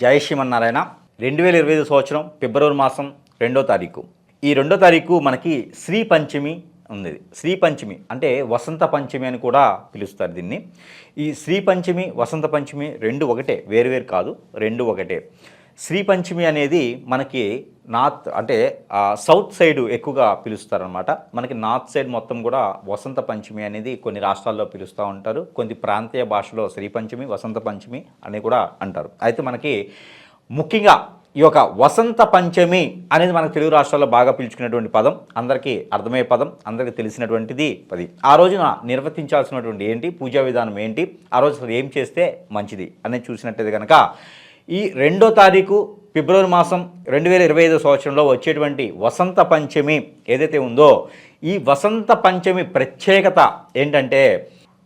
జై శ్రీమన్నారాయణ. రెండు వేల ఇరవై ఐదు సంవత్సరం ఫిబ్రవరి మాసం రెండో తారీఖు. ఈ రెండో తారీఖు మనకి శ్రీ పంచమి ఉంది శ్రీ పంచమి అంటే వసంత పంచమి అని కూడా పిలుస్తారు దీన్ని. ఈ శ్రీ పంచమి వసంత పంచమి రెండు ఒకటే వేరు వేరు కాదు రెండు ఒకటే. శ్రీ పంచమి అనేది మనకి నార్త్ అంటే సౌత్ సైడ్ ఎక్కువగా పిలుస్తారనమాట మనకి నార్త్ సైడ్ మొత్తం కూడా వసంత పంచమి అనేది కొన్ని రాష్ట్రాల్లో పిలుస్తూ ఉంటారు. కొన్ని ప్రాంతీయ భాషలో శ్రీ పంచమి వసంత పంచమి అని కూడా అంటారు. అయితే మనకి ముఖ్యంగా ఈ యొక్క వసంత పంచమి అనేది మనకు తెలుగు రాష్ట్రాల్లో బాగా పిలుచుకునేటువంటి పదం. అందరికీ అర్థమయ్యే పదం అందరికీ తెలిసినటువంటిది పది. ఆ రోజున నిర్వర్తించాల్సినటువంటి ఏంటి పూజా విధానం ఏంటి ఆ రోజు అసలు ఏం చేస్తే మంచిది అనేది చూసినట్టయితే కనుక ఈ రెండో తారీఖు ఫిబ్రవరి మాసం రెండు వేల ఇరవై ఐదో సంవత్సరంలో వచ్చేటువంటి వసంత పంచమి ఏదైతే ఉందో ఈ వసంత పంచమి ప్రత్యేకత ఏంటంటే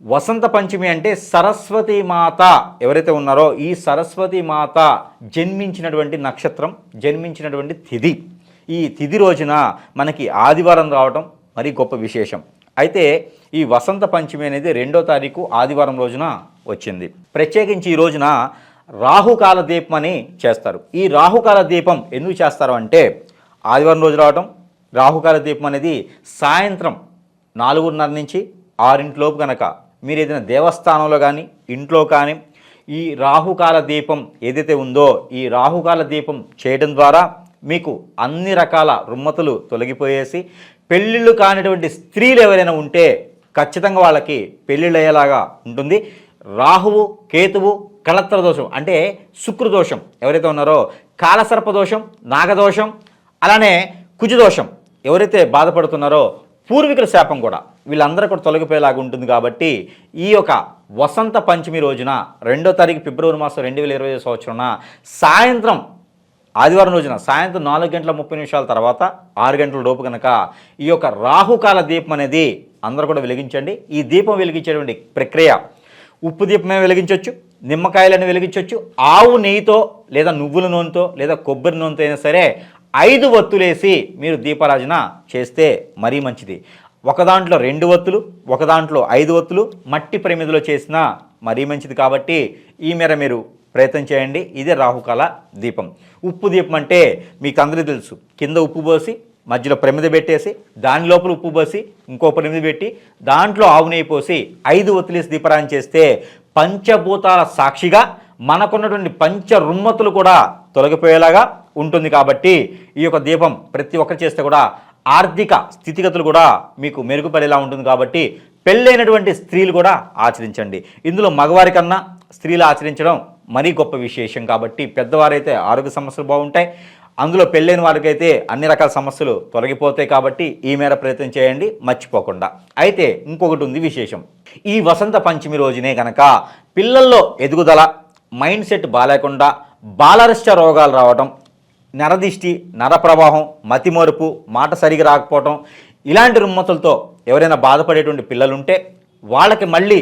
వసంత పంచమి అంటే సరస్వతి మాత ఎవరైతే ఉన్నారో ఈ సరస్వతి మాత జన్మించినటువంటి నక్షత్రం జన్మించినటువంటి తిథి ఈ తిథి రోజున మనకి ఆదివారం రావటం మరి గొప్ప విశేషం. అయితే ఈ వసంత పంచమి అనేది రెండో తారీఖు ఆదివారం రోజున వచ్చింది. ప్రత్యేకించి ఈ రోజున రాహుకాల దీపం అని చేస్తారు. ఈ రాహుకాల దీపం ఎందుకు చేస్తారు అంటే ఆదివారం రోజు రావటం రాహుకాల దీపం అనేది సాయంత్రం నాలుగున్నర నుంచి ఆరింటిలోపు కనుక మీరు ఏదైనా దేవస్థానంలో కానీ ఇంట్లో కానీ ఈ రాహుకాల దీపం ఏదైతే ఉందో ఈ రాహుకాల దీపం చేయడం ద్వారా మీకు అన్ని రకాల రుమ్మతులు తొలగిపోయేసి పెళ్ళిళ్ళు కానిటువంటి స్త్రీలు ఎవరైనా ఉంటే ఖచ్చితంగా వాళ్ళకి పెళ్ళిళ్ళు అయ్యేలాగా ఉంటుంది. రాహువు కేతువు కళత్ర దోషం అంటే శుక్రదోషం ఎవరైతే ఉన్నారో కాలసర్ప దోషం నాగదోషం అలానే కుజదోషం ఎవరైతే బాధపడుతున్నారో పూర్వీకుల శాపం కూడా. వీళ్ళందరూ కూడా తొలగిపోయేలాగా ఉంటుంది కాబట్టి ఈ యొక్క వసంత పంచమి రోజున రెండో తారీఖు ఫిబ్రవరి మాసం రెండు వేల ఇరవై సంవత్సరంన సాయంత్రం ఆదివారం రోజున సాయంత్రం నాలుగు గంటల ముప్పై నిమిషాల తర్వాత ఆరు గంటల లోపు కనుక ఈ యొక్క రాహుకాల దీపం అనేది అందరూ కూడా వెలిగించండి. ఈ దీపం వెలిగించేటువంటి ప్రక్రియ ఉప్పు దీపమే వెలిగించవచ్చు నిమ్మకాయలను వెలిగించవచ్చు ఆవు నెయ్యితో లేదా నువ్వుల నూనెతో లేదా కొబ్బరి నూనెతో అయినా సరే ఐదు వత్తులేసి మీరు దీపారాజన చేస్తే మరీ మంచిది. ఒక దాంట్లో రెండు వత్తులు ఒక దాంట్లో ఐదు వత్తులు మట్టి ప్రమిదిలో చేసినా మరీ మంచిది కాబట్టి ఈ మేర మీరు ప్రయత్నం చేయండి. ఇదే రాహుకాల దీపం. ఉప్పు దీపం అంటే మీకు అందరికీ తెలుసు. కింద ఉప్పు పోసి మధ్యలో ప్రమిద పెట్టేసి దాని లోపల ఉప్పు పోసి ఇంకో ప్రమిద పెట్టి దాంట్లో ఆవు నెయ్యి పోసి ఐదు ఒత్తిలేసి దీపరాన్ని చేస్తే పంచభూతాల సాక్షిగా మనకున్నటువంటి పంచ రుమ్మతులు కూడా తొలగిపోయేలాగా ఉంటుంది కాబట్టి ఈ యొక్క దీపం ప్రతి ఒక్కరు చేస్తే కూడా ఆర్థిక స్థితిగతులు కూడా మీకు మెరుగుపడేలా ఉంటుంది కాబట్టి పెళ్ళైనటువంటి స్త్రీలు కూడా ఆచరించండి. ఇందులో మగవారి కన్నా స్త్రీలు ఆచరించడం మరీ గొప్ప విశేషం కాబట్టి పెద్దవారైతే ఆరోగ్య సమస్యలు బాగుంటాయి. అందులో పెళ్ళైన వారికైతే అన్ని రకాల సమస్యలు తొలగిపోతాయి కాబట్టి ఈ మేర ప్రయత్నం చేయండి మర్చిపోకుండా. అయితే ఇంకొకటి ఉంది విశేషం. ఈ వసంత పంచమి రోజునే కనుక పిల్లల్లో ఎదుగుదల మైండ్ సెట్ బాగాలేకుండా బాలరిష్ట రోగాలు రావడం నరదిష్టి నర ప్రవాహం మతిమరుపు మాట సరిగా రాకపోవటం ఇలాంటి రుమ్మతులతో ఎవరైనా బాధపడేటువంటి పిల్లలుంటే వాళ్ళకి మళ్ళీ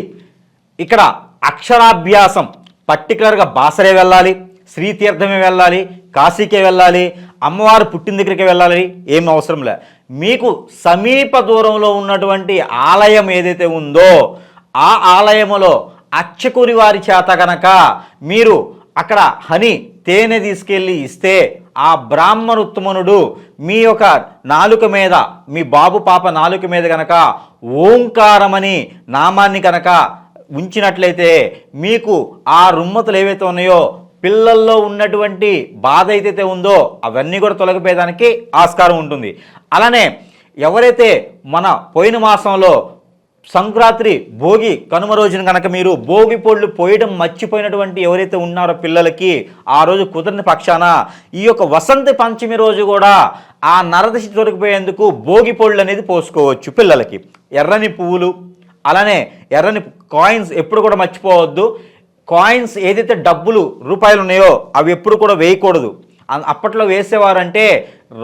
ఇక్కడ అక్షరాభ్యాసం పర్టికులర్గా బాసరే వెళ్ళాలి. శ్రీతీర్థమే వెళ్ళాలి కాశీకే వెళ్ళాలి అమ్మవారు పుట్టిన దగ్గరికి వెళ్ళాలి ఏం అవసరం లే. మీకు సమీప దూరంలో ఉన్నటువంటి ఆలయం ఏదైతే ఉందో ఆ ఆలయములో అచ్చకూరి వారి చేత గనక మీరు అక్కడ హని తేనె తీసుకెళ్ళి ఇస్తే ఆ బ్రాహ్మణోత్తమనుడు మీ యొక్క నాలుక మీద మీ బాబు పాప నాలుక మీద గనక ఓంకారమని నామాన్ని కనుక ఉంచినట్లయితే మీకు ఆ రుమ్మతులు ఏవైతే ఉన్నాయో పిల్లల్లో ఉన్నటువంటి బాధ ఏదైతే ఉందో అవన్నీ కూడా తొలగిపోయేదానికి ఆస్కారం ఉంటుంది. అలానే ఎవరైతే మన పోయిన మాసంలో సంక్రాంతి భోగి కనుమ రోజున కనుక మీరు భోగి పొళ్ళు పోయడం మర్చిపోయినటువంటి ఎవరైతే ఉన్నారో పిల్లలకి ఆ రోజు కుదరని పక్షాన ఈ యొక్క వసంత పంచమి రోజు కూడా ఆ నరదశి దొరికిపోయేందుకు భోగి పొళ్ళు అనేది పోసుకోవచ్చు పిల్లలకి. ఎర్రని పువ్వులు అలానే ఎర్రని కాయిన్స్ ఎప్పుడు కూడా మర్చిపోవద్దు. కాయిన్స్ ఏదైతే డబ్బులు రూపాయలు ఉన్నాయో అవి ఎప్పుడు కూడా వేయకూడదు. అప్పట్లో వేసేవారంటే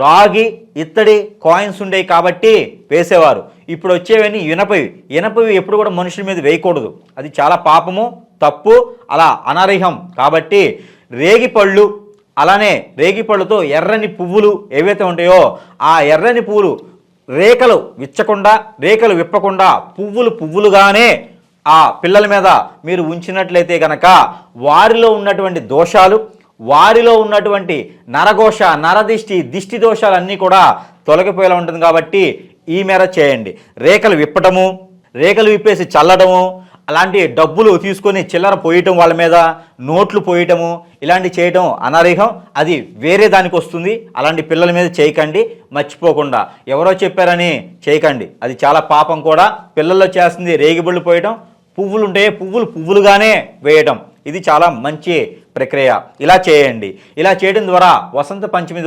రాగి ఇత్తడి కాయిన్స్ ఉండేవి కాబట్టి వేసేవారు. ఇప్పుడు వచ్చేవన్నీ ఇనపవి. ఇనపవి ఎప్పుడు కూడా మనుషుల మీద వేయకూడదు. అది చాలా పాపము తప్పు అలా అనర్హం కాబట్టి రేగి పళ్ళు అలానే రేగి పళ్ళుతో ఎర్రని పువ్వులు ఏవైతే ఉంటాయో ఆ ఎర్రని పువ్వులు రేఖలు విచ్చకుండా రేఖలు విప్పకుండా పువ్వులు పువ్వులుగానే ఆ పిల్లల మీద మీరు ఉంచినట్లయితే గనక వారిలో ఉన్నటువంటి దోషాలు వారిలో ఉన్నటువంటి నరఘోష నరదిష్టి దిష్టి దోషాలన్నీ కూడా తొలగిపోయేలా ఉంటుంది కాబట్టి ఈ మేర చేయండి. రేఖలు విప్పటము రేఖలు విప్పేసి చల్లడము అలాంటి డబ్బులు తీసుకొని చిల్లర పోయటం వాళ్ళ మీద నోట్లు పోయటము ఇలాంటి చేయటం అనర్హం. అది వేరే దానికి వస్తుంది. అలాంటి పిల్లల మీద చేయకండి. మర్చిపోకుండా. ఎవరో చెప్పారని చేయకండి. అది చాలా పాపం కూడా. పిల్లల్లో చేస్తుంది రేగిబళ్ళు పోయటం పువ్వులు ఉంటే పువ్వులు పువ్వులుగానే వేయడం ఇది చాలా మంచి ప్రక్రియ. ఇలా చేయండి. ఇలా చేయడం ద్వారా వసంత పంచమి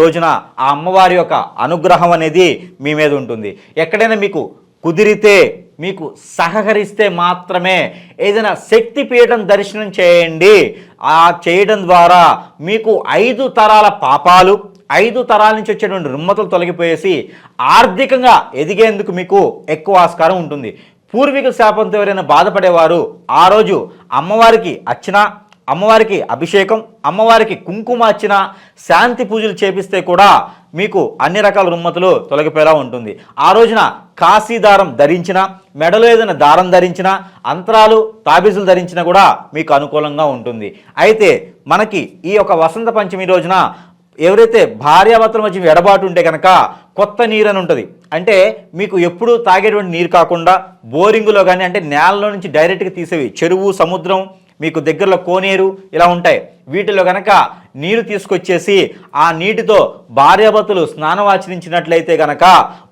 రోజున ఆ అమ్మవారి యొక్క అనుగ్రహం అనేది మీ మీద ఉంటుంది. ఎక్కడైనా మీకు కుదిరితే మీకు సహకరిస్తే మాత్రమే ఏదైనా శక్తి పీఠం దర్శనం చేయండి. ఆ చేయడం ద్వారా మీకు ఐదు తరాల పాపాలు ఐదు తరాల నుంచి వచ్చేటువంటి రుమ్మతులు తొలగిపోయేసి ఆర్థికంగా ఎదిగేందుకు మీకు ఎక్కువ ఆస్కారం ఉంటుంది. పూర్వీకుల శాపంతో ఎవరైనా బాధపడేవారు ఆ రోజు అమ్మవారికి అర్చన అమ్మవారికి అభిషేకం అమ్మవారికి కుంకుమ అర్చన శాంతి పూజలు చేపిస్తే కూడా మీకు అన్ని రకాల రుమ్మతులు తొలగిపోయేలా ఉంటుంది. ఆ రోజున కాశీదారం ధరించిన మెడలో ఏదైనా దారం ధరించిన అంతరాలు తాబీజులు ధరించినా కూడా మీకు అనుకూలంగా ఉంటుంది. అయితే మనకి ఈ యొక్క వసంత పంచమి రోజున ఎవరైతే భార్యాభర్తల మధ్య ఎడబాటు ఉంటే కనుక కొత్త నీరు అని ఉంటుంది. అంటే మీకు ఎప్పుడూ తాగేటువంటి నీరు కాకుండా బోరింగులో కానీ అంటే నేలలో నుంచి డైరెక్ట్గా తీసేవి చెరువు సముద్రం మీకు దగ్గరలో కోనేరు ఇలా ఉంటాయి. వీటిలో కనుక నీరు తీసుకొచ్చేసి ఆ నీటితో భార్యాభర్తలు స్నానం ఆచరించినట్లయితే కనుక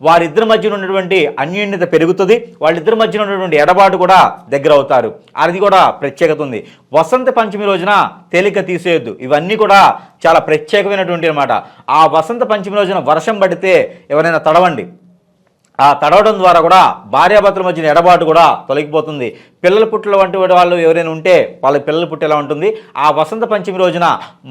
వారిద్దరి మధ్యన ఉన్నటువంటి అన్యోన్యత పెరుగుతుంది. వాళ్ళిద్దరి మధ్యన ఉన్నటువంటి ఎడబాటు కూడా దగ్గర అవుతారు. అది కూడా ప్రత్యేకత ఉంది. వసంత పంచమి రోజున తేలిక తీసేయొద్దు. ఇవన్నీ కూడా చాలా ప్రత్యేకమైనటువంటి అనమాట ఆ వసంత పంచమి రోజున వర్షం పడితే ఎవరైనా తడవండి. ఆ తడవడం ద్వారా కూడా భార్యాభర్తల మధ్యన ఎడబాటు కూడా తొలగిపోతుంది. పిల్లల పుట్టల వంటి వాళ్ళు ఎవరైనా ఉంటే వాళ్ళ పిల్లల పుట్టేలా ఉంటుంది? ఆ వసంత పంచమి రోజున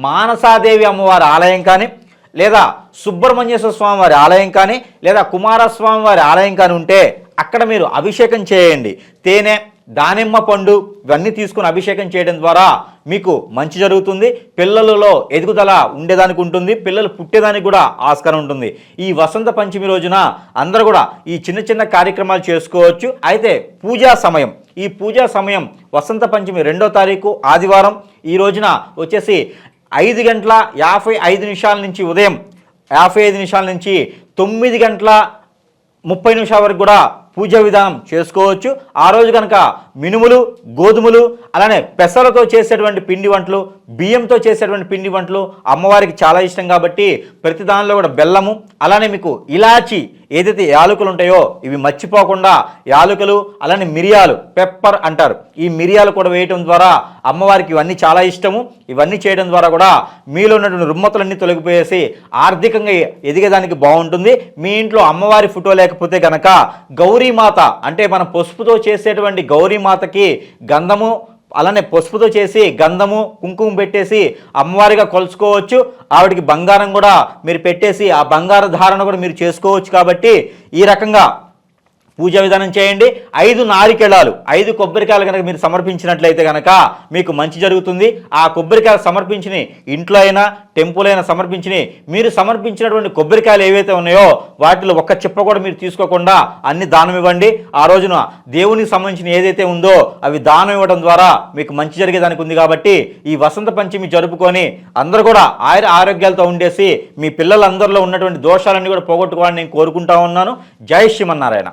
మానసాదేవి అమ్మవారి ఆలయం కానీ లేదా సుబ్రహ్మణ్యేశ్వర స్వామి వారి ఆలయం కానీ లేదా కుమారస్వామి వారి ఆలయం కానీ ఉంటే అక్కడ మీరు అభిషేకం చేయండి. తేనె దానిమ్మ పండు ఇవన్నీ తీసుకుని అభిషేకం చేయడం ద్వారా మీకు మంచి జరుగుతుంది. పిల్లలలో ఎదుగుదల ఉండేదానికి ఉంటుంది. పిల్లలు పుట్టేదానికి కూడా ఆస్కారం ఉంటుంది. ఈ వసంత పంచమి రోజున అందరూ కూడా ఈ చిన్న చిన్న కార్యక్రమాలు చేసుకోవచ్చు. అయితే పూజా సమయం. ఈ పూజా సమయం వసంత పంచమి రెండో తారీఖు ఆదివారం. ఈ రోజున వచ్చేసి ఐదు గంటల యాభై ఐదు నిమిషాల నుంచి ఉదయం యాభై ఐదు నిమిషాల నుంచి తొమ్మిది గంటల ముప్పై నిమిషాల వరకు కూడా పూజా విధానం చేసుకోవచ్చు. ఆ రోజు కనుక మినుములు గోధుమలు అలానే పెసరతో చేసేటువంటి పిండి వంటలు బియ్యంతో చేసేటువంటి పిండి వంటలు అమ్మవారికి చాలా ఇష్టం కాబట్టి ప్రతి దానిలో కూడా బెల్లము అలానే మీకు ఇలాచి ఏదైతే యాలకులు ఉంటాయో ఇవి మర్చిపోకుండా యాలకులు అలానే మిరియాలు పెప్పర్ అంటారు. ఈ మిరియాలు కూడా వేయటం ద్వారా అమ్మవారికి ఇవన్నీ చాలా ఇష్టము. ఇవన్నీ చేయడం ద్వారా కూడా మీలో ఉన్నటువంటి రుమ్మతులన్నీ తొలగిపోయేసి ఆర్థికంగా ఎదిగేదానికి బాగుంటుంది. మీ ఇంట్లో అమ్మవారి ఫోటో లేకపోతే కనుక గౌరీమాత అంటే మన పసుపుతో చేసేటువంటి మాతకి గంధము అలానే పసుపుతో చేసి గంధము కుంకుమ పెట్టేసి అమ్మవారిగా కొలుచుకోవచ్చు. ఆవిడకి బంగారం కూడా మీరు పెట్టేసి ఆ బంగార ధారణ కూడా మీరు చేసుకోవచ్చు కాబట్టి ఈ రకంగా పూజా విధానం చేయండి. ఐదు నారికెళాలు. ఐదు కొబ్బరికాయలు కనుక మీరు సమర్పించినట్లయితే కనుక మీకు మంచి జరుగుతుంది. ఆ కొబ్బరికాయలు సమర్పించిన ఇంట్లో అయినా టెంపుల్ అయినా సమర్పించిన మీరు సమర్పించినటువంటి కొబ్బరికాయలు ఏవైతే ఉన్నాయో వాటిలో ఒక్క చిప్ప కూడా మీరు తీసుకోకుండా అన్ని దానం ఇవ్వండి. ఆ రోజున దేవునికి సంబంధించిన ఏదైతే ఉందో అవి దానం ఇవ్వడం ద్వారా మీకు మంచి జరిగేదానికి ఉంది కాబట్టి ఈ వసంత పంచమి జరుపుకొని అందరూ కూడా ఆయుర ఆరోగ్యాలతో ఉండేసి మీ పిల్లలందరిలో ఉన్నటువంటి దోషాలన్నీ కూడా పోగొట్టుకోవాలని నేను కోరుకుంటా ఉన్నాను. జై శ్రీమన్నారాయణ.